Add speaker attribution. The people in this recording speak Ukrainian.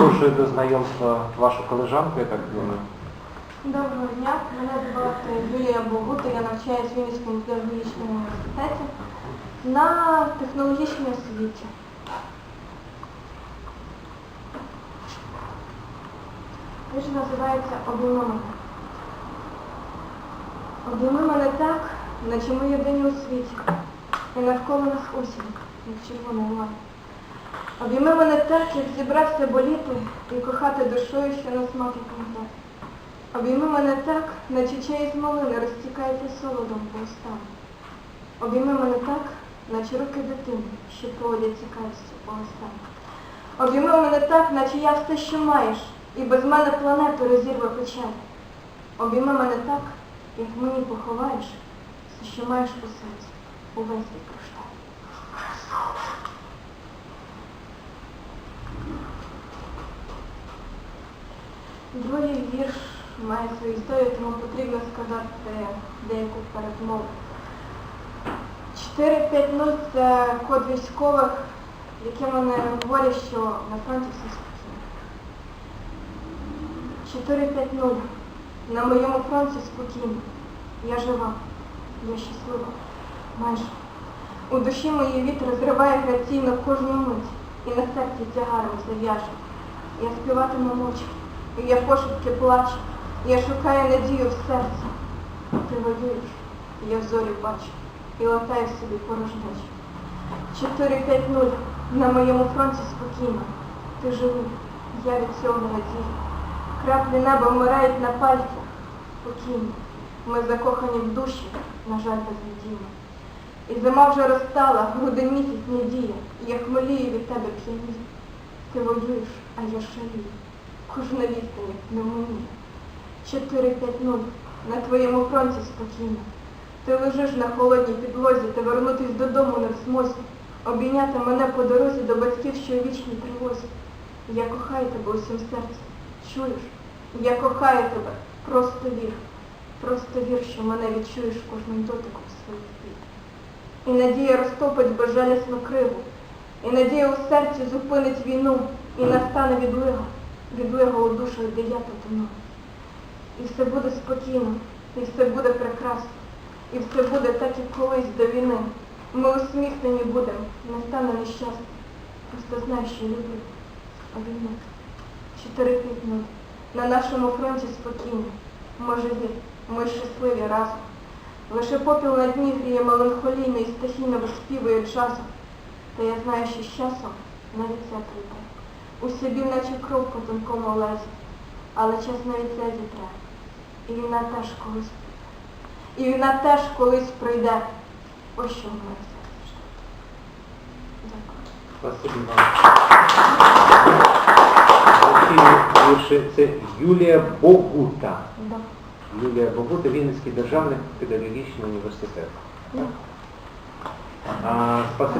Speaker 1: Запрошую до знайомства вашу колежанку, я так думаю.
Speaker 2: Доброго дня, мене звати Юлія Богута, я навчаюсь в Вінницькому педагогічному університеті на технологічній освіті. Вірш називається «Обійми мене». Обійми мене так, наче ми єдині у світі, і навколо нас осінь, як червоний лан. Обійми мене як зібрався боліти і кохати душою, що на смак і. Обійми мене так, наче чай з малини розтікається солодом по устам. Обійми мене так, наче руки дитини, що проводять цікавістю по устам. Обійми мене так, наче я все, що маєш, і без мене планету розірве печаль. Обійми мене так, як мені поховаєш, все, що маєш у серці, увесь від кришталь. Другий вірш має свою історію, тому потрібно сказати деяку передмову. 4-5-0 це код військових, яке мене говорять, що на фронті все спокійно. 4-5-0. На моєму фронті спокійно. Я жива, я щаслива. Майже. У душі моїй вітер зриває граційно кожну мить і на серці тягаром зав'яже. Я співатиму мовчки, і я пошепки плачу, я шукаю надію в серці. Ти воюєш, я в зорі бачу, і латаю собі порожнечу. 4-5-0, на моєму фронті спокійно. Ти живий, я від цього радію. Краплі неба вмирають на пальцях, спокійно. Ми закохані в душі, на жаль, безнадійно. І зима вже розстала, грудень місяць не діє, я хмелію від тебе п'янію. Ти воюєш, а я шалію. Кожна відстані не мені. 4-5-0. На твоєму фронті спокійно. Ти лежиш на холодній підлозі, ти вернутись додому не в змозі. Обійняти мене по дорозі до батьків, що у вічній тривозі. Я кохаю тебе усім серцем. Чуєш? Я кохаю тебе. Просто вір. Просто вір, що мене відчуєш кожним дотиком своїх вік. І надія розтопить безжалісну криву. І надія у серці зупинить війну, і настане відлига, відлига у душах, де я потону. І все буде спокійно, і все буде прекрасно, і все буде так, як колись до війни. Ми усміхнені будемо, не стане нещастя. Просто знай, що люблю. Обійми. 4 0 На нашому фронті спокійно. Може вір, ми щасливі разом. Лише попіл на дні гріє меланхолійно і стихійно виспівує джазом. Та я знаю, що з часом навіть це прийде. У собі наче кров по тонкому лезі, але час навіть це зітре. І війна теж колись прийде. І війна теж колись прийде. Ось що в мене все. Дякую.
Speaker 1: Це Юлія Богута.
Speaker 2: Да.
Speaker 1: Юлія Богута, Вінницький державний педагогічний університет.
Speaker 2: Да.
Speaker 1: А.